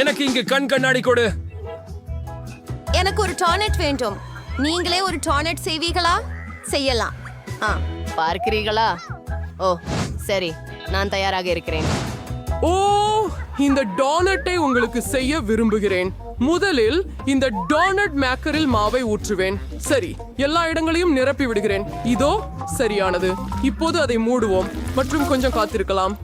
எனக்கு இங்கு கண் கண்ணாடி கொடு. எனக்கு ஒரு டானட் வேண்டும். நீங்களே ஒரு டானட் செய்வீங்களா செய்யலாம். ஆ பார்க்கிறீர்களா? ஓ சரி நான் தயாராக இருக்கிறேன். ஓ இந்த டோனட்டை உங்களுக்கு செய்ய விரும்புகிறேன். முதலில் இந்த டோனட் மேக்கரில் மாவை ஊற்றுவேன். சரி எல்லா இடங்களையும் நிரப்பி விடுகிறேன். இதோ சரியானது. இப்போது அதை மூடுவோம். மற்றும் கொஞ்சம் காத்திருக்கலாம்.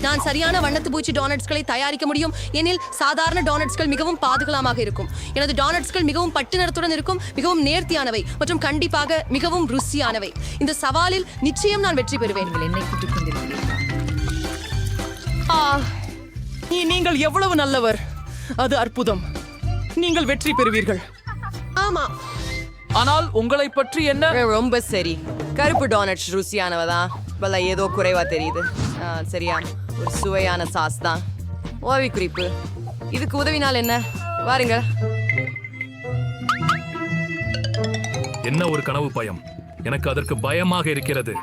நான் சரியான வண்ணத்து பூச்சி டோனட்ஸ்களை தயாரிக்க முடியும். எனில் சாதாரண டோனட்ஸ்கள் மிகவும் பாதுகாலமாக இருக்கும். எனது டோனட்ஸ்கள் மிகவும் பட்டு நிறத்துடன் இருக்கும் மிகவும் நேர்த்தியானவை மற்றும் கண்டிப்பாக மிகவும் ருசியானவை. இந்த சவாலில் நிச்சயம் நான் வெற்றி பெறுவேன். ஆ, நீ- நீங்கள் எவ்வளவு நல்லவர். அது அற்புதம். நீங்கள் வெற்றி பெறுவீர்கள். ஆமா. ஆனால் உங்களை பற்றி என்ன? ரொம்ப சரி. கருப்பு டோனட்ஸ் ருசியானவதான். பல ஏதோ குறைவா தெரியுது. சரியா. ஒரு சுவையான சாஸ் தான். ஓவி குறிப்பு. இதுக்கு உதவினால் என்ன? வாருங்க. என்ன ஒரு கனவு பயம்? எனக்கு அதற்கு பயமாக இருக்கிறது.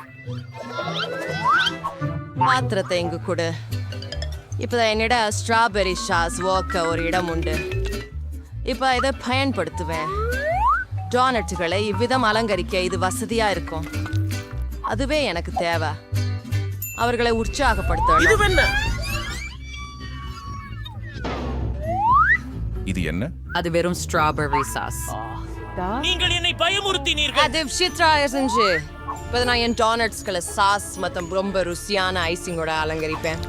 பாத்திரத்தை இங்கு கொடு. இப்போதான் என்னிட ஸ்ட்ராபெரி சாஸ் ஓக்க ஒரு இடம் உண்டு. இப்போ இதை பயன்படுத்துவேன். டோனட்டுகளை இவ்விதம் அலங்கரிக்க இது வசதியா இருக்கும். அதுவே எனக்கு தேவை. அவர்களை உற்சாகப்படுத்தணும். என்ன இது என்ன? அது வெறும் ஸ்ட்ராபெரி சாஸ் நீங்கள் என்னை பயமுறுத்தினீர்கள். அது விசித்ரா செஞ்சு இப்போ நான் என் டோனட்ஸ்களை சாஸ் மற்றும் ரொம்ப ருசியான ஐசிங்கோட அலங்கரிப்பேன்.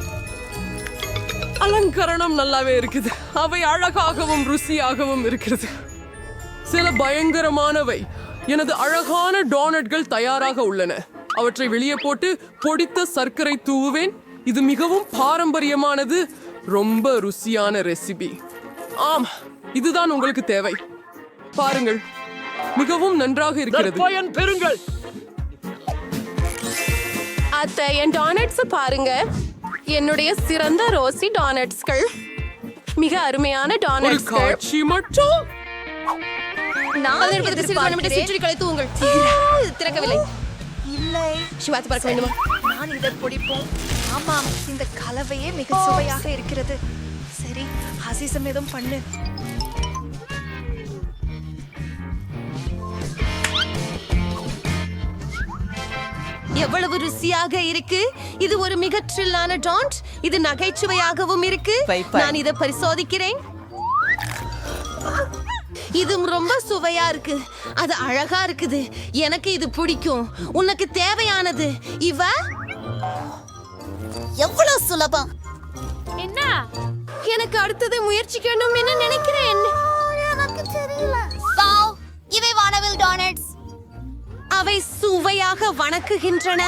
அலங்கரணம் நல்லாவே இருக்குது. அவை அழகாகவும் ருசியாகவும் இருக்கிறது. சில பயங்கரமானவை. எனது அழகான டோனட்கள் தயாராக உள்ளன. அவற்றை வெளியே போட்டு பொடித்த சர்க்கரை தூவுவேன். இது மிகவும் பாரம்பரியமானது. ரொம்ப ருசியான ரெசிபி ஆம் இதுதான் உங்களுக்கு தேவை. பாருங்கள் மிகவும் நன்றாக இருக்கிறது. பெறுங்கள். அத்தை என் டானட்ஸ் பாருங்க. என்னுடைய சிறந்த ரோசி டானட்ஸ்கள் மிக அருமையான ஒரு டானட்ஸ்கள் காட்சி மட்டும். நான் கழித்து உங்கள் திறக்கவில்லை. இல்லை. சிவாத்து பார்க்க வேண்டுமா? நான் இதை பிடிப்போம். ஆமாம் இந்த கலவையே மிக சுவையாக இருக்கிறது. சரி ஹசிசம் எதுவும் பண்ணு. எவ்வளவு ருசியாக இருக்கு. இது ஒரு மிக ட்ரில்லான டான்ட் இது நகைச்சுவையாகவும் இருக்கு. நான் இதை பரிசோதிக்கிறேன். இது ரொம்ப சுவையா இருக்கு. அது அழகா இருக்குது. எனக்கு இது பிடிக்கும். உனக்கு தேவையானது. இவ? எவ்வளவு சுலபம். எனக்கு அடுத்தது முயற்சிக்கணும் என்று நினைக்கிறேன்? எனக்கு தெரியல. இவை வானவில் டோனட்ஸ் அவை சுவையாக வணக்குகின்றன.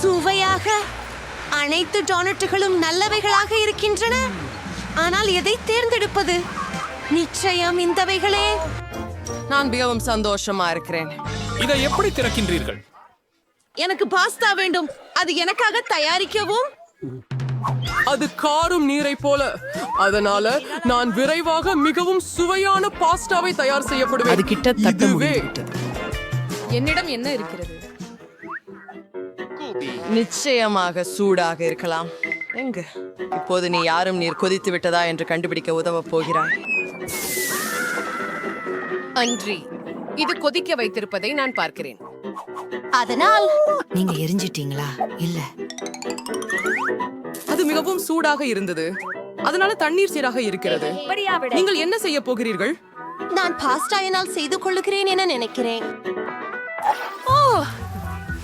சுவையாக அனைத்து டோனட்டுகளும் நல்லவைகளாக இருக்கின்றன. ஆனால் எதை தேர்ந்தெடுப்பது? நிச்சயம் இந்தவைகளே நான் மிகவும் சந்தோஷமா இருக்கிறேன். இதை எப்படி திறக்கின்றீர்கள்? எனக்கு பாஸ்தா வேண்டும். அது எனக்காக தயாரிக்கவும். அது காரும் நீரை போல. அதனால நான் விரைவாக மிகவும் சுவையான பாஸ்டாவை தயார் செய்யப்படுவேன். அது கிட்டத்தட்ட என்னிடம் என்ன இருக்கிறது? நிச்சயமாக சூடாக இருக்கலாம். எங்க? இப்போது நீ யாரும் நீர் கொதித்து விட்டதா என்று கண்டுபிடிக்க உதவ போகிறாய். அன்றி இது கொதிக்க வைத்திருப்பதை நான் பார்க்கிறேன். அதனால் நீங்க எரிஞ்சிட்டீங்களா? இல்ல. அது மிகவும் சூடாக இருந்தது. அதனால தண்ணீர் சீராக இருக்கிறது. நீங்கள் என்ன செய்ய போகிறீர்கள்? நான் பாஸ்டா என்னால் செய்து கொள்ளுகிறேன் என நினைக்கிறேன். ஓ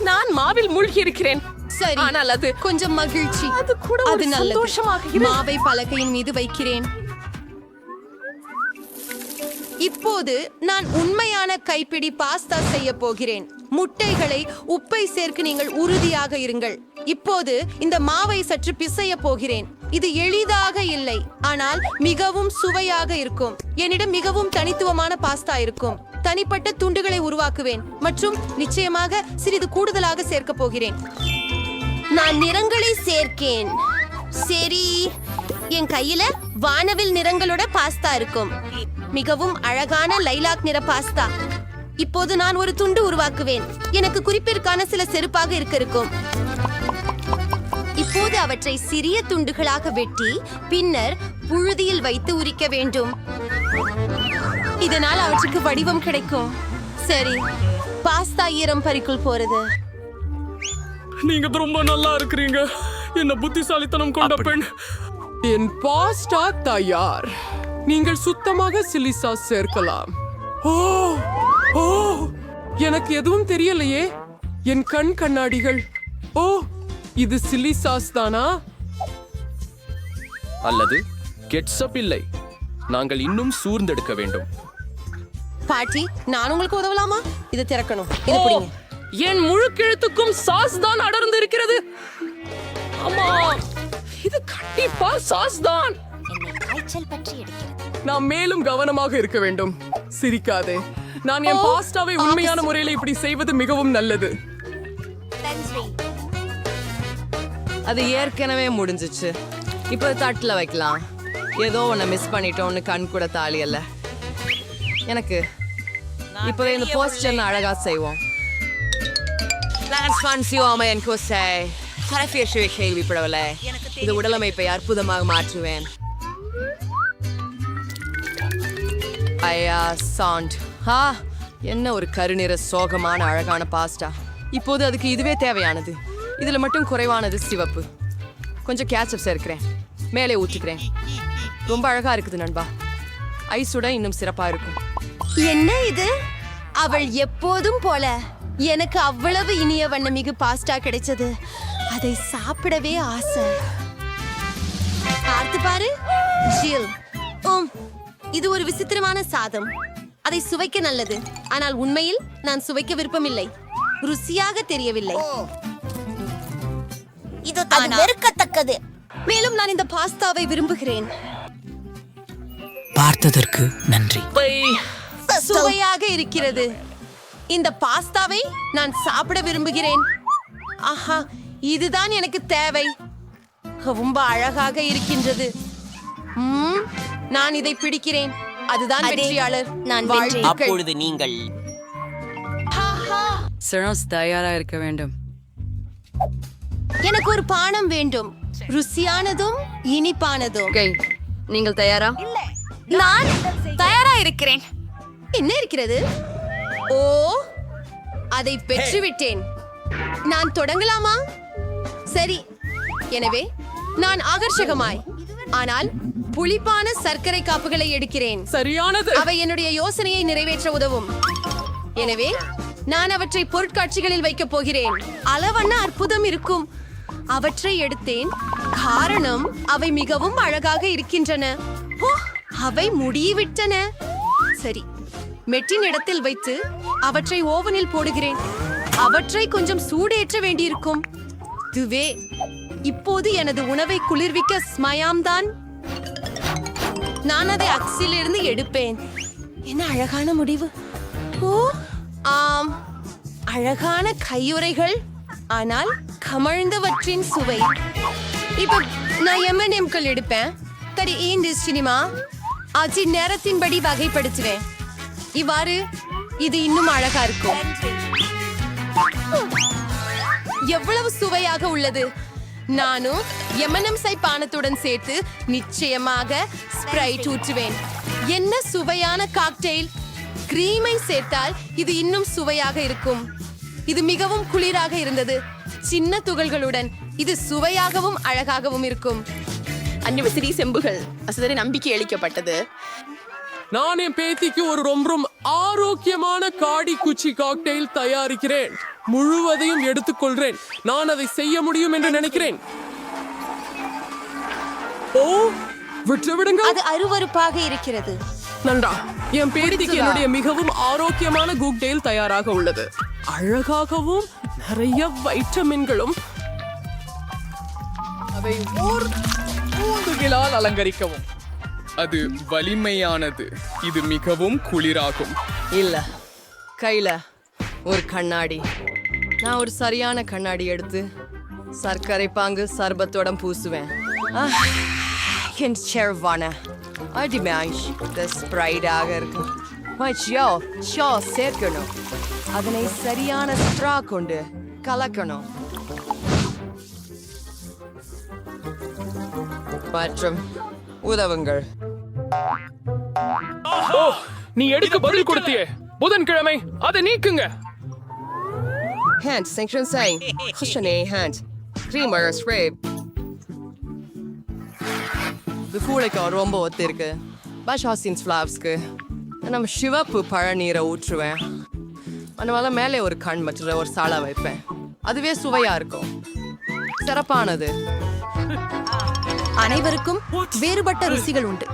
நான் மாவில் மூழ்கி இருக்கிறேன் சரி. ஆனால் அது கொஞ்சம் மகிழ்ச்சி. அது கூட அது நல்லது. மாவை பலகையின் மீது வைக்கிறேன். இப்போது நான் உண்மையான கைப்பிடி பாஸ்தா செய்ய போகிறேன். முட்டைகளை உப்பை சேர்க்க நீங்கள் உறுதியாக இருங்கள். இப்போது இந்த மாவை சற்று பிசைய போகிறேன். இது எளிதாக இல்லை. ஆனால் மிகவும் சுவையாக இருக்கும். என்னிடம் மிகவும் தனித்துவமான பாஸ்தா இருக்கும். தனிப்பட்ட துண்டுகளை உருவாக்குவேன். மற்றும் நிச்சயமாக சிறிது கூடுதலாக சேர்க்க போகிறேன். நான் நிறங்களை சேர்க்கேன். சரி. என் கையில வானவில் நிறங்களோட பாஸ்தா இருக்கும். மிகவும் அழகான லைலாக் நிற பாஸ்தா. இப்போது நான் ஒரு துண்டு உருவாக்குவேன். எனக்கு குறிப்பிற்கான சில செருப்பாக இருக்க இருக்கும். இப்போது அவற்றை சிறிய துண்டுகளாக வெட்டி பின்னர் புழுதியில் வைத்து உரிக்க வேண்டும். இதனால் அவற்றுக்கு வடிவம் கிடைக்கும். சரி பாஸ்தா ஈரம் பறிக்குள் போறது. நீங்க ரொம்ப நல்லா இருக்கிறீங்க. என்ன புத்திசாலித்தனம் கொண்ட பெண். என் பாஸ்டா தயார். நீங்கள் சுத்தமாக சில்லி சாஸ் சேர்க்கலாம். ஓ ஓ எனக்கு எதுவும் தெரியலையே. என் கண் கண்ணாடிகள். ஓ இது சில்லி சாஸ் தானா? அல்லது கெட்சப் இல்லை. நாங்கள் இன்னும் சூர்ந்தெடுக்க வேண்டும். பாட்டி நான் உங்களுக்கு உதவலாமா? இதை திறக்கணும். இது பிடிங்க. என் முழு கிழத்துக்கும் சாஸ் தான் அடர்ந்து இருக்கிறது ஆமா இது கண்டிப்பா சாஸ் தான். நாம் மேலும் கவனமாக இருக்க வேண்டும். சிரிக்காதே. நான் என் பாஸ்டாவை உண்மையான முறையில் இப்படி செய்வது மிகவும் நல்லது. அது ஏற்கனவே முடிஞ்சிச்சு. இப்போ தட்டில் வைக்கலாம். ஏதோ ஒன்று மிஸ் பண்ணிட்டோம்னு கண் கூட தாலி அல்ல. எனக்கு இப்போவே இந்த போஸ்டர் அழகா செய்வோம். கேள்விப்படவில்லை. இது உடலமைப்பை அற்புதமாக மாற்றுவேன். ஐயா சாண்ட் ஹா என்ன ஒரு கருநிற சோகமான அழகான பாஸ்டா இப்போது அதுக்கு இதுவே தேவையானது. இதில் மட்டும் குறைவானது சிவப்பு. கொஞ்சம் கேச்சப் சேர்க்கிறேன். மேலே ஊற்றிக்கிறேன் ரொம்ப அழகா இருக்குது நண்பா. ஐஸோட இன்னும் சிறப்பா இருக்கும். என்ன இது? அவள் எப்போதும் போல. எனக்கு அவ்வளவு இனிய வண்ணமிகு பாஸ்டா கிடைச்சது. அதை சாப்பிடவே ஆசை. பார்த்து பாரு. ஜில். உம். இது ஒரு விசித்திரமான சாதம். அதை சுவைக்க நல்லது. ஆனால் உண்மையில் நான் சுவைக்க விருப்பமில்லை. ருசியாக தெரியவில்லை. இது வெறுக்கத்தக்கது. மேலும் நான் இந்த பாஸ்தாவை விரும்புகிறேன். பார்த்ததற்கு நன்றி. சுவையாக இருக்கிறது. இந்த பாஸ்தாவை நான் சாப்பிட விரும்புகிறேன். ஆஹா இதுதான் எனக்கு தேவை. ரொம்ப அழகாக இருக்கின்றது. ம்ம், நான் இதை பிடிக்கிறேன். அதுதான் வெற்றியாளர். நான் அப்பொழுது நீங்கள் சிரஸ் தயாரா இருக்க வேண்டும். எனக்கு ஒரு பானம் வேண்டும். ருசியானதும் இனிப்பானதும். நீங்கள் தயாரா? நான் தயாரா இருக்கிறேன். என்ன இருக்கிறது? ஓ அதை பெற்றுவிட்டேன். நான் தொடங்கலாமா? சரி. எனவே நான் ஆகர்ஷகமாய். ஆனால் புளிப்பான சர்க்கரை காப்புகளை எடுக்கிறேன். சரியானது. அவை என்னுடைய யோசனையை நிறைவேற்ற உதவும். எனவே நான் அவற்றை பொருட்காட்சிகளில் வைக்கப் போகிறேன். அளவண்ண அற்புதம் இருக்கும். அவற்றை எடுத்தேன். காரணம் அவை மிகவும் அழகாக இருக்கின்றன. அவை முடிவிட்டன. சரி மெட்டின் இடத்தில் வைத்து அவற்றை ஓவனில் போடுகிறேன். அவற்றை கொஞ்சம் சூடேற்ற வேண்டியிருக்கும். இதுவே இப்போது எனது உணவை குளிர்விக்க ஸ்மயாம் தான் நான் அதை அக்ஸிலிருந்து எடுப்பேன். என்ன அழகான முடிவு. ஓ ஆம். அழகான கையுறைகள் ஆனால் கமழ்ந்தவற்றின் சுவை. இப்போ நான் எம்என்எம்கள் எடுப்பேன். கடி ஏன் சினிமா? ஆச்சி நேரத்தின்படி வகைப்படுத்துவேன். இவ்வாறு இது இன்னும் அழகா இருக்கும். எவ்வளவு சுவையாக உள்ளது. நானும் எமனம் சை பானத்துடன் சேர்த்து நிச்சயமாக ஸ்ப்ரைட் ஊற்றுவேன். என்ன சுவையான காக்டெயில் கிரீமை சேர்த்தால் இது இன்னும் சுவையாக இருக்கும். இது மிகவும் குளிராக இருந்தது. சின்ன துகள்களுடன் இது சுவையாகவும் அழகாகவும் இருக்கும். அன்னிவசரி செம்புகள். அசதரை நம்பிக்கை அளிக்கப்பட்டது. நான் என் பேத்திக்கு ஒரு ரொம்ப ரொம்ப ஆரோக்கியமான காடி குச்சி காக்டெயில் தயாரிக்கிறேன். முழுவதையும் எடுத்துக்கொள்றேன் நான் அதை செய்ய முடியும் என்று நினைக்கிறேன். ஓ விட்டு விடுங்க அது அருவருப்பாக இருக்கிறது. நன்றா. என் பேத்திக்கு என்னுடைய மிகவும் ஆரோக்கியமான குக்டெயில் தயாராக உள்ளது. அழகாகவும் நிறைய வைட்டமின்களும் அதை ஓர் ஊதுகிலால் அலங்கரிக்கவும். அது வலிமையானது. இது மிகவும் குளிராகும். இல்ல. கையில ஒரு கண்ணாடி. நான் ஒரு சரியான கண்ணாடி எடுத்து சர்க்கரை பாங்கு சர்பத்தோட பூசுவேன். ஆஹ், என் செர்வான. அடிமேஷ் ஸ்ப்ரைடாக இருக்கு. மச்சியோ ஷோ சேர்க்கணும். அதனை சரியான ஸ்ட்ரா கொண்டு கலக்கணும். மற்றும் உதவுங்கள். ஓ நீ எடுக்க பதில் கொடுத்தியே. புதன்கிழமை அதை நீக்குங்க. Hand synchronizing. Kushane hand. Creamer spray. இது பூளைக்கு ரொம்ப ஒத்து இருக்கு பஷாசின்ஸ் ஃப்ளாப்ஸ்க்கு நம்ம சிவப்பு பழநீரை ஊற்றுவேன் அதனால மேலே ஒரு கண் மற்ற ஒரு சாலா வைப்பேன் அதுவே சுவையா இருக்கும் சிறப்பானது அனைவருக்கும் வேறுபட்ட ருசிகள் உண்டு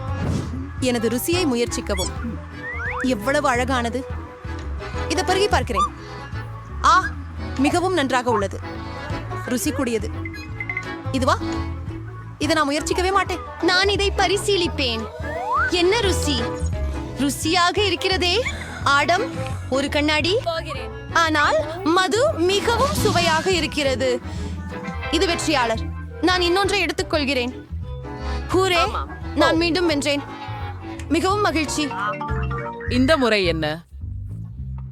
எனது ருசியை முயற்சிக்கவும். எவ்வளவு அழகானது. இத பருகி பார்க்கிறேன். ஆ மிகவும் நன்றாக உள்ளது. ருசி கூடியது. இதுவா? இதை நான் முயற்சிக்கவே மாட்டேன். நான் இதை பரிசீலிப்பேன். என்ன ருசி? ருசியாக இருக்கிறதே. ஆடம் ஒரு கண்ணாடி. ஆனால் மது மிகவும் சுவையாக இருக்கிறது. இது வெற்றியாளர். நான் இன்னொன்றை எடுத்துக்கொள்கிறேன். ஹூரே நான் மீண்டும் வென்றேன். மிகவும் மகிழ்ச்சி. இந்த முறை என்ன?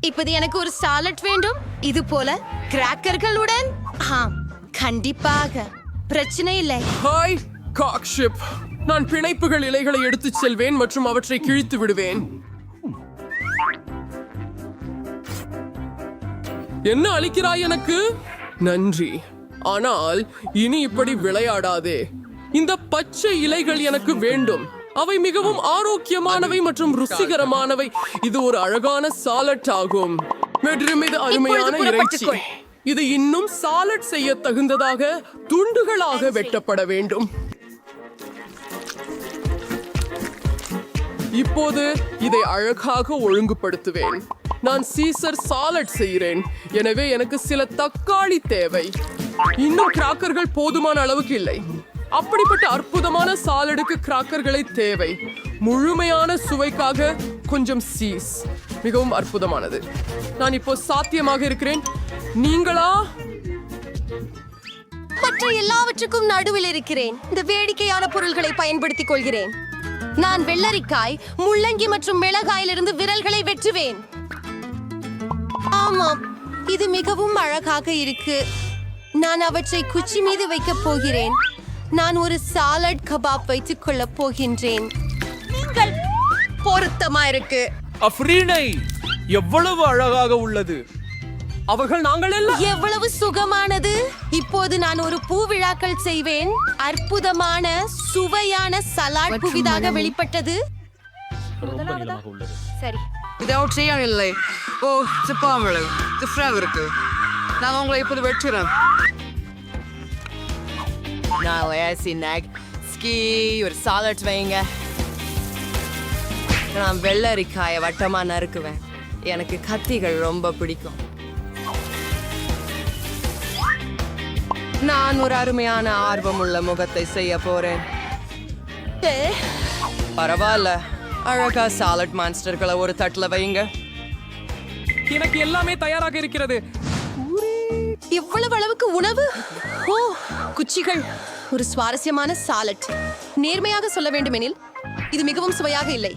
இப்போது எனக்கு ஒரு சாலட் வேண்டும். இது போல கிராக்கர்களுடன் ஆம் கண்டிப்பாக. பிரச்சனை இல்லை. ஹாய் காக்ஷிப் நான் பிணைப்புகள் இலைகளை எடுத்துச் செல்வேன் மற்றும் அவற்றை கிழித்து விடுவேன். என்ன அளிக்கிறாய் எனக்கு? நன்றி. ஆனால் இனி இப்படி விளையாடாதே. இந்த பச்சை இலைகள் எனக்கு வேண்டும். அவை மிகவும் ஆரோக்கியமானவை மற்றும் ருசிகரமானவை. இது ஒரு அழகான சாலட் ஆகும். இது அருமையான இறைச்சி. இது இன்னும் சாலட் செய்ய தகுந்ததாக துண்டுகளாக வெட்டப்பட வேண்டும். இப்போது இதை அழகாக ஒழுங்குபடுத்துவேன். நான் சீசர் சாலட் செய்கிறேன். எனவே எனக்கு சில தக்காளி தேவை. இன்னும் கிராக்கர்கள் போதுமான அளவுக்கு இல்லை. அப்படிப்பட்ட அற்புதமான சாலடுக்கு கிராக்கர்களை தேவை. முழுமையான சுவைக்காக கொஞ்சம் சீஸ். மிகவும் அற்புதமானது. நான் இப்போ சாத்தியமாக இருக்கிறேன். நீங்களா? மற்ற எல்லாவற்றுக்கும் நடுவில் இருக்கிறேன். இந்த வேடிக்கையான பொருள்களை பயன்படுத்திக் கொள்கிறேன். நான் வெள்ளரிக்காய் முள்ளங்கி மற்றும் மிளகாயிலிருந்து விரல்களை வெட்டுவேன். ஆமாம் இது மிகவும் அழகாக இருக்கு. நான் அவற்றை குச்சி மீது வைக்கப் போகிறேன். நான் ஒரு சாலட் கபாப் வைத்துக் கொள்ளப் போகின்றேன். நீங்கள் பொருத்தமா இருக்கு. அஃப்ரீனை எவ்வளவு அழகாக உள்ளது. அவர்கள் நாங்கள் எல்லாம் எவ்வளவு சுகமானது. இப்போது நான் ஒரு பூவிழாக்கள் செய்வேன். அற்புதமான சுவையான சலாட் புதிதாக வெளிப்பட்டது. சரி. இது அவற்றையும் இல்லை ஓ சிப்பாமலை டிஃப்ரெண்ட் இருக்கு நான் உங்களை இப்போது வெட்டுறேன் நான் லேசி நக் ஸ்கீ ஒரு சாலட் வைங்க நான் வெள்ளரிக்காயை வட்டமா நறுக்குவேன் எனக்கு கத்திகள் ரொம்ப பிடிக்கும் நான் ஒரு அருமையான ஆர்வமுள்ள முகத்தை செய்ய போறேன் பரவாயில்ல அழகா சாலட் மான்ஸ்டர்களை ஒரு தட்டுல வைங்க எனக்கு எல்லாமே தயாராக இருக்கிறது எவ்வளவு அளவுக்கு உணவு ஓ குச்சிகள் ஒரு சுவாரஸ்யமான சாலட் நேர்மையாக சொல்ல வேண்டுமெனில் இது மிகவும் சுவையாக இல்லை.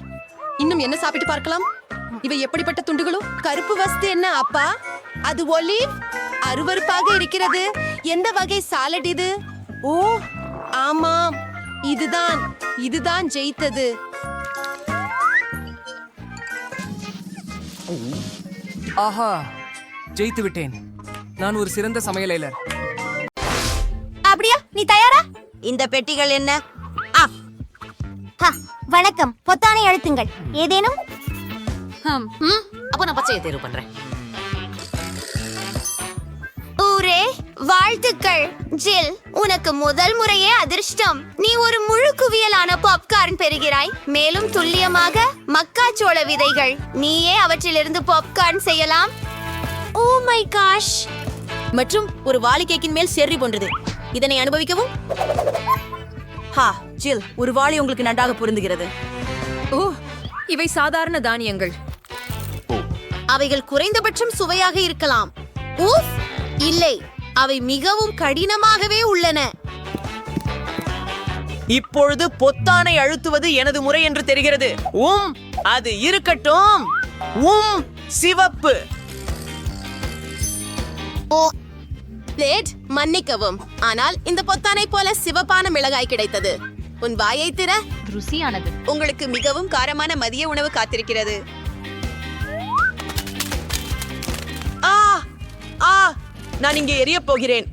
இன்னும் என்ன சாப்பிட்டு பார்க்கலாம்? இவை எப்படிப்பட்ட துண்டுகளோ? கருப்பு வஸ்து என்ன அப்பா? அது ஒலிவ்? அருவருப்பாக இருக்கிறது. எந்த வகை சாலட் இது? ஓ ஆமாம். இதுதான். இதுதான் ஜெயித்தது. ஆஹா ஜெயித்து விட்டேன். நான் ஒரு சிறந்த சமையலாளர் அப்படியா? நீ தயாரா? இந்த பெட்டிகள் என்ன? வணக்கம். பொத்தானை அழுத்துங்கள். ஏதேனும்? அப்போ நான் பச்சையை தேர்வு பண்றேன். ஊரே வாழ்த்துக்கள். ஜில் உனக்கு முதல் முறையே அதிர்ஷ்டம். நீ ஒரு முழு குவியலான பாப்கார்ன் பெறுகிறாய். மேலும் துல்லியமாக மக்காச்சோள விதைகள். நீயே அவற்றிலிருந்து பாப்கார்ன் செய்யலாம். ஓ மை காஷ் மற்றும் ஒரு வாளி கேக்கின் மேல் செர்ரி போன்றது. இதனை அனுபவிக்கவும். ஹா ஜில் ஒரு வாளி உங்களுக்கு நன்றாக பொருந்துகிறது. ஓ இவை சாதாரண தானியங்கள். அவைகள் குறைந்தபட்சம் சுவையாக இருக்கலாம். ஊஃப் இல்லை அவை மிகவும் கடினமாகவே உள்ளன. இப்பொழுது பொத்தானை அழுத்துவது எனது முறை என்று தெரிகிறது. உம் அது இருக்கட்டும். உம் சிவப்பு. பிளேட் மன்னிக்கவும். ஆனால் இந்த பொத்தானை போல சிவப்பான மிளகாய் கிடைத்தது. உன் வாயை திற. ருசியானது. உங்களுக்கு மிகவும் காரமான மதிய உணவு காத்திருக்கிறது. ஆ ஆ நான் இங்கே எரியப் போகிறேன்.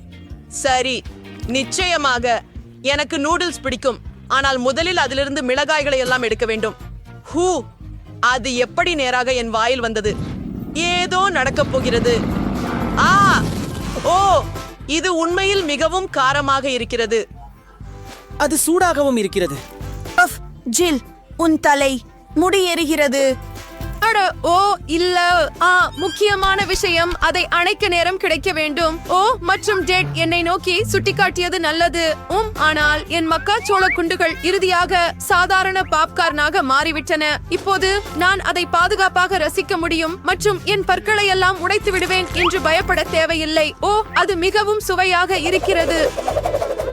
சரி நிச்சயமாக எனக்கு நூடுல்ஸ் பிடிக்கும். ஆனால் முதலில் அதிலிருந்து மிளகாய்களை எல்லாம் எடுக்க வேண்டும். ஹூ அது எப்படி நேராக என் வாயில் வந்தது? ஏதோ நடக்கப் போகிறது. ஆ! ஓ இது உண்மையில் மிகவும் காரமாக இருக்கிறது. அது சூடாகவும் இருக்கிறது. ஜில் உன் தலை முடி எரிகிறது. அட ஓ இல்ல ஆ முக்கியமான விஷயம். அதை அணைக்க நேரம் கிடைக்க வேண்டும். ஓ மற்றும் டெட் என்னை நோக்கி சுட்டிக்காட்டியது நல்லது. உம் ஆனால் என் மக்காச்சோள குண்டுகள் இறுதியாக சாதாரண பாப்கார்னாக மாறிவிட்டன. இப்போது நான் அதை பாதுகாப்பாக ரசிக்க முடியும் மற்றும் என் பற்களை எல்லாம் உடைத்து விடுவேன் என்று பயப்பட தேவையில்லை. ஓ அது மிகவும் சுவையாக இருக்கிறது.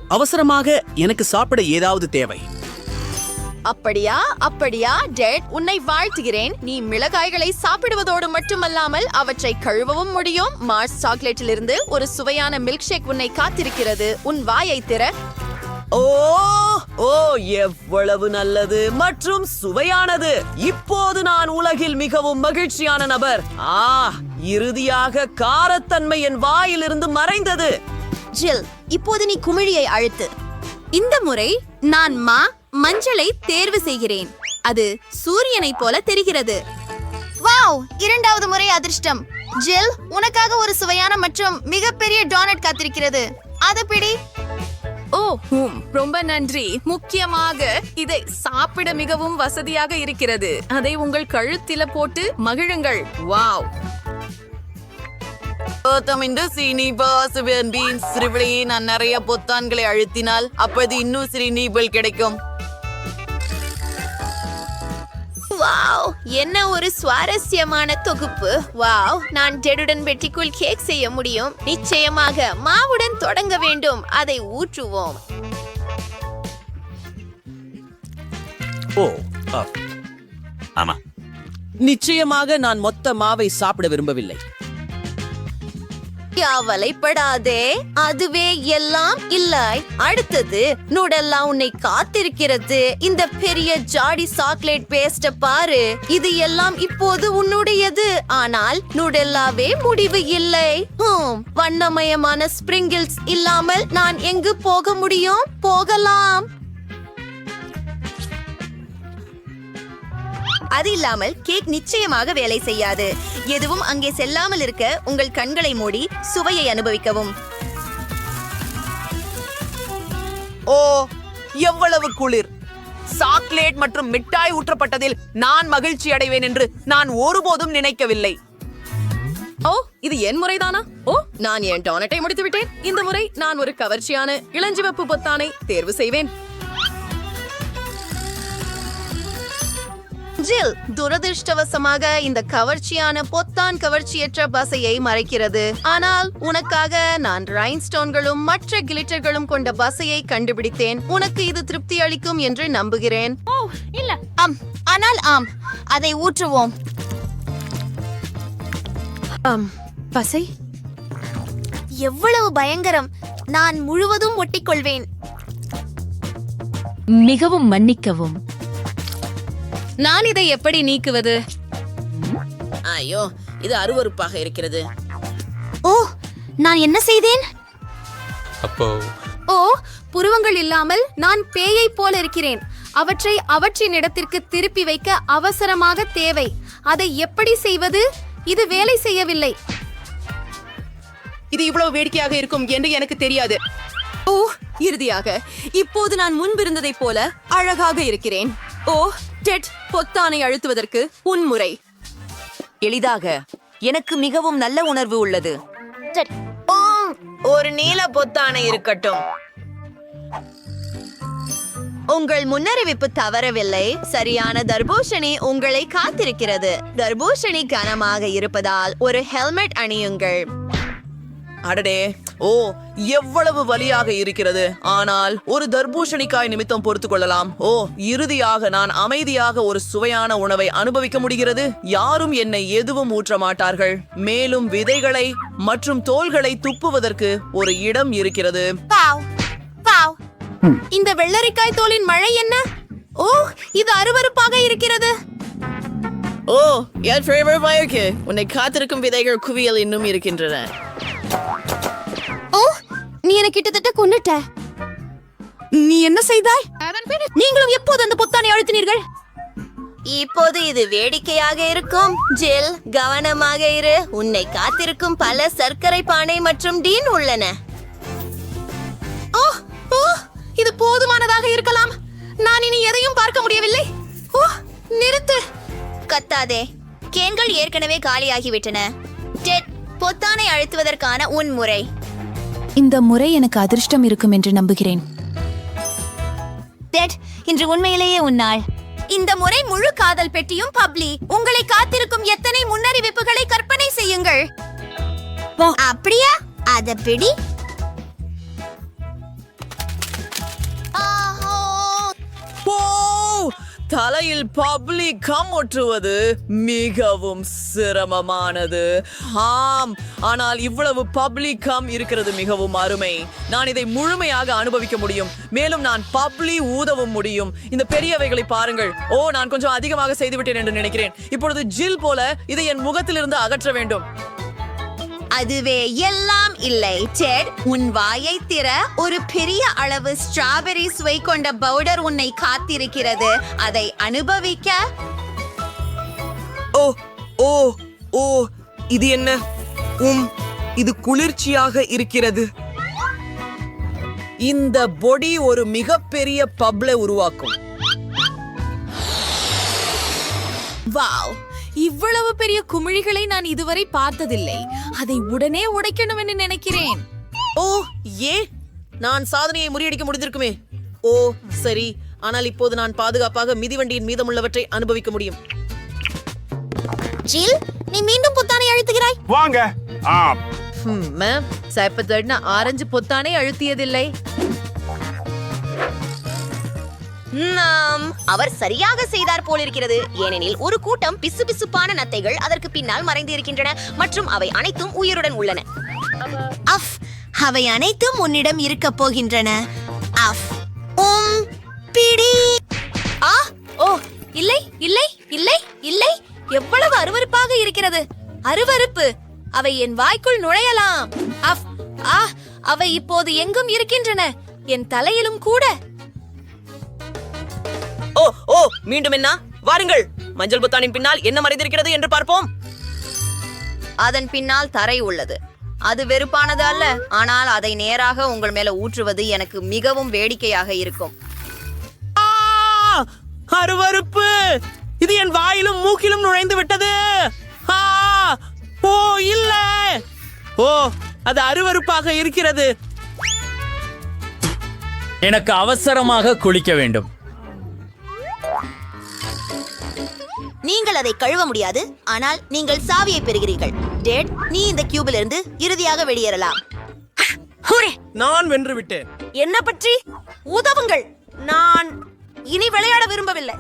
அவசரமாக எனக்கு சாப்பிட ஏதாவது தேவை. அப்படியா அப்படியா டெட் உன்னை வாழ்த்துகிறேன். நீ மிளகாய்களை சாப்பிடுவதோடு மட்டுமல்லாமல் அவற்றை கழுவவும் முடியும். மார்ஸ் சாக்லேட்டிலிருந்து ஒரு சுவையான மில்க் ஷேக் உன்னை காத்திருக்கிறது. உன் வாயை திற. ஓ ஓ எவ்வளவு நல்லது மற்றும் சுவையானது. இப்போது நான் உலகில் மிகவும் மகிழ்ச்சியான நபர். ஆ இறுதியாக காரத்தன்மை என் வாயிலிருந்து மறைந்தது. ஜில் இப்போது நீ குமிழியை அழுத்து. இந்த முறை நான் மா மஞ்சளை தேர்வு செய்கிறேன். அது சூரியனைப் போல தெரிகிறது. வாவ்! இரண்டாவது முறை அதிர்ஷ்டம். ஜில் உனக்காக ஒரு சுவையான மற்றும் மிகப்பெரிய டோனட் காத்திருக்கிறது. அது பிடி. ஓ ஹூம் ரொம்ப நன்றி. முக்கியமாக இதை சாப்பிட மிகவும் வசதியாக இருக்கிறது. அதை உங்கள் கழுத்தில போட்டு மகிழுங்கள். வாவ்! இந்த சீனி பீன்ஸ் நான் நிறைய பொத்தான்களை அழுத்தினால் அப்போது இன்னும் சிறு நீபல் கிடைக்கும். வாவ் என்ன ஒரு சுவாரஸ்யமான தொகுப்பு. வாவ் நான் டெடுடன் வெட்டிக்குள் கேக் செய்ய முடியும். நிச்சயமாக மாவுடன் தொடங்க வேண்டும். அதை ஊற்றுவோம். ஓ. ஆமா. நிச்சயமாக நான் மொத்த மாவை சாப்பிட விரும்பவில்லை. கவலைப்படாதே. அதுவே எல்லாம் இல்லை. அடுத்தது நூடல்லா உன்னை காத்திருக்கிறது. இந்த பெரிய ஜாடி சாக்லேட் பேஸ்ட பாரு. இது எல்லாம் இப்போது உன்னுடையது. ஆனால் நூடல்லாவே முடிவு இல்லை. வண்ணமயமான ஸ்பிரிங்கிள்ஸ் இல்லாமல் நான் எங்கு போக முடியும்? போகலாம். அது இல்லாமல் கேக் நிச்சயமாக வேலை செய்யாது. எதுவும் அங்கே செல்லாமல் இருக்க உங்கள் கண்களை மூடி சுவையை அனுபவிக்கவும். ஓ எவ்வளவு குளிர். சாக்லேட் மற்றும் மிட்டாய் ஊற்றப்பட்டதில் நான் மகிழ்ச்சி அடைவேன் என்று நான் ஒருபோதும் நினைக்கவில்லை. ஓ இது என் முறைதானா? ஓ நான் என் டோனட்டை முடித்து விட்டேன் இந்த முறை நான் ஒரு கவர்ச்சியான இளஞ்சிவப்பு பொத்தானை தேர்வு செய்வேன். ஜில் துரதிருஷ்டவசமாக இந்த கவர்ச்சியான பொத்தான் கவர்ச்சியற்ற பசையை மறைக்கிறது. ஆனால் உனக்காக நான் ரைன்ஸ்டோன்களும் மற்ற கிளிட்டர்களும் கொண்ட பசையை கண்டுபிடித்தேன். உனக்கு இது திருப்தி அளிக்கும் என்று நம்புகிறேன். ஆம் ஆனால் ஆம். அதை ஊற்றுவோம். பசை? எவ்வளவு பயங்கரம். நான் முழுவதும் ஒட்டிக்கொள்வேன். மிகவும் மன்னிக்கவும். நான் இதை எப்படி நீக்குவது? ஐயோ இது அருவருப்பாக இருக்கிறது. ஓ நான் என்ன செய்தேன்? அப்போ? ஓ புருவங்கள் இல்லாமல் நான் பேயைப் போல இருக்கிறேன். அவற்றை அவற்றின் இடத்திற்கு திருப்பி வைக்க அவசரமாக தேவை. அதை எப்படி செய்வது? இது வேலை செய்யவில்லை. இது இவ்வளவு வேடிக்கையாக இருக்கும் என்று எனக்கு தெரியாது. ஓ இறுதியாக இப்போது நான் முன்பிருந்ததைப் போல அழகாக இருக்கிறேன். ஓ டெட் பொத்தானை அழுத்துவதற்கு உன்முறை எளிதாக எனக்கு மிகவும் நல்ல உணர்வு உள்ளது. சரி. ஒரு நீல பொத்தானை இருக்கட்டும். உங்கள் முன்னறிவிப்பு தவறவில்லை. சரியான தர்பூஷணி உங்களை காத்திருக்கிறது. தர்பூஷணி கனமாக இருப்பதால் ஒரு ஹெல்மெட் அணியுங்கள். அடடே ஓ எவ்வளவு வலியாக இருக்கிறது. ஆனால் ஒரு தர்பூசணிக்காய் நிமித்தம் பொறுத்து கொள்ளலாம். ஓ இறுதியாக நான் அமைதியாக ஒரு சுவையான உணவை அனுபவிக்க முடிகிறது. யாரும் என்னை எதுவும் ஊற்ற மாட்டார்கள். மேலும் விதைகளை மற்றும் தோள்களை துப்புவதற்கு ஒரு இடம் இருக்கிறது. பாவ் பாவ் இந்த வெள்ளரிக்காய் தோலின் மழை என்ன? ஓ இது அருவருப்பாக இருக்கிறது. ஓ என் உன்னை காத்திருக்கும் விதைகள் குவியல் இன்னும் இருக்கின்றன. ஓ நீ என்ன கிட்டத்தட்ட கொன்னுட்ட. நீ என்ன செய்தாய்? நீங்களும் எப்போது அந்த பொத்தானை அழுத்தினீர்கள்? இப்போது இது வேடிக்கையாக இருக்கும். ஜில் கவனமாக இரு. உன்னை காத்திருக்கும் பல சர்க்கரை பானை மற்றும் டீன் உள்ளன. ஓ ஓ இது போதுமானதாக இருக்கலாம். நான் இனி எதையும் பார்க்க முடியவில்லை. ஓ நிறுத்து. கத்தாதே. கேன்கள் ஏற்கனவே காலியாகிவிட்டன. டெட் பொத்தானை அழுத்துவதற்கான உன் முறை. இந்த முறை எனக்கு அதிர்ஷ்டம் இருக்கும் என்று நம்புகிறேன். டெட் இன்று உண்மையிலேயே உன்னாள் இந்த முறை முழு காதல் பெட்டியும் பப்ளி உங்களை காத்திருக்கும் எத்தனை முன்னறிவிப்புகளை கற்பனை செய்யுங்கள். அப்படியா? அத பிடி. தலையில் பப்ளிக் ஒற்றுவது மிகவும் சிரமமானது. ஆம் ஆனால் இவ்வளவு பப்ளிக் கம் இருக்கிறது மிகவும் அருமை. நான் இதை முழுமையாக அனுபவிக்க முடியும். மேலும் நான் பப்ளி ஊதவும் முடியும். இந்த பெரியவைகளை பாருங்கள். ஓ நான் கொஞ்சம் அதிகமாக செய்துவிட்டேன் என்று நினைக்கிறேன். இப்பொழுது ஜில் போல இதை என் முகத்திலிருந்து அகற்ற வேண்டும். அதுவே எல்லாம் இல்லை. டெட் உன் வாயை திற. ஒரு பெரிய அளவு ஸ்ட்ராபெரி சுவை கொண்ட பவுடர் உன்னை காத்திருக்கிறது. அதை அனுபவிக்க. ஓ ஓ ஓ இது என்ன? உம் இது குளிர்ச்சியாக இருக்கிறது. இந்த பொடி ஒரு மிகப்பெரிய பப்ளை உருவாக்கும். வாவ். இவ்வளவு பெரிய குமிழிகளை நான் இதுவரை பார்த்ததில்லை. அதை உடனே உடைக்கணும் என்று நினைக்கிறேன். ஓ ஏ? நான் சாதனையை முறியடிக்க முடிந்திருக்குமே. ஓ சரி. ஆனால் இப்போது நான் பாதுகாப்பாக மிதிவண்டியின் மீதமுள்ளவற்றை அனுபவிக்க முடியும். ஜில் நீ மீண்டும் புத்தானை அழுத்துகிறாய். வாங்க. ஆம். மேம் சைப்பத்தட்னா ஆரஞ்சு பொத்தானே அழுத்தியதில்லை. நாம். அவர் சரியாக செய்தார் போலிருக்கிறது. ஏனெனில் ஒரு கூட்டம் பிசுபிசுப்பான நத்தைகள் அதற்கு பின்னால் மறைந்து இருக்கின்றன மற்றும் அவை அனைத்தும் உயிருடன் உள்ளன. அஃப். அவை அனைத்தும் உன்னிடம் இருக்க போகின்றன. அஃப். உம். பிடி. ஆ ஓ இல்லை இல்லை இல்லை இல்லை. எவ்வளவு அருவருப்பாக இருக்கிறது. அருவருப்பு. அவை என் வாய்க்குள் நுழையலாம். அஃப். ஆ அவை இப்போது எங்கும் இருக்கின்றன. என் தலையிலும் கூட. ஓ ஓ மீண்டும் என்ன? வாருங்கள். மஞ்சள் புத்தானின் பின்னால் என்ன மறைந்திருக்கிறது என்று பார்ப்போம். அதன் பின்னால் தரை உள்ளது. அது வெறுப்பானது அல்ல. ஆனால் அதை நேராக உங்கள் மேல ஊற்றுவது எனக்கு மிகவும் வேடிக்கையாக இருக்கும். ஆ! அருவருப்பு! இது என் வாயிலும் மூக்கிலும் நுழைந்து விட்டது. ஆ! ஓ இல்ல. ஓ அது அருவருப்பாக இருக்கிறது. எனக்கு அவசரமாக குளிக்க வேண்டும். நீங்கள் அதை கழுவ முடியாது ஆனால் நீங்கள் சாவியை பெறுகிறீர்கள். டேட் நீ இந்த கியூபில் இருந்து இறுதியாக வெளியேறலாம். நான் வென்று விட்டேன். என்ன பற்றி? உதவுங்கள். நான் இனி விளையாட விரும்பவில்லை.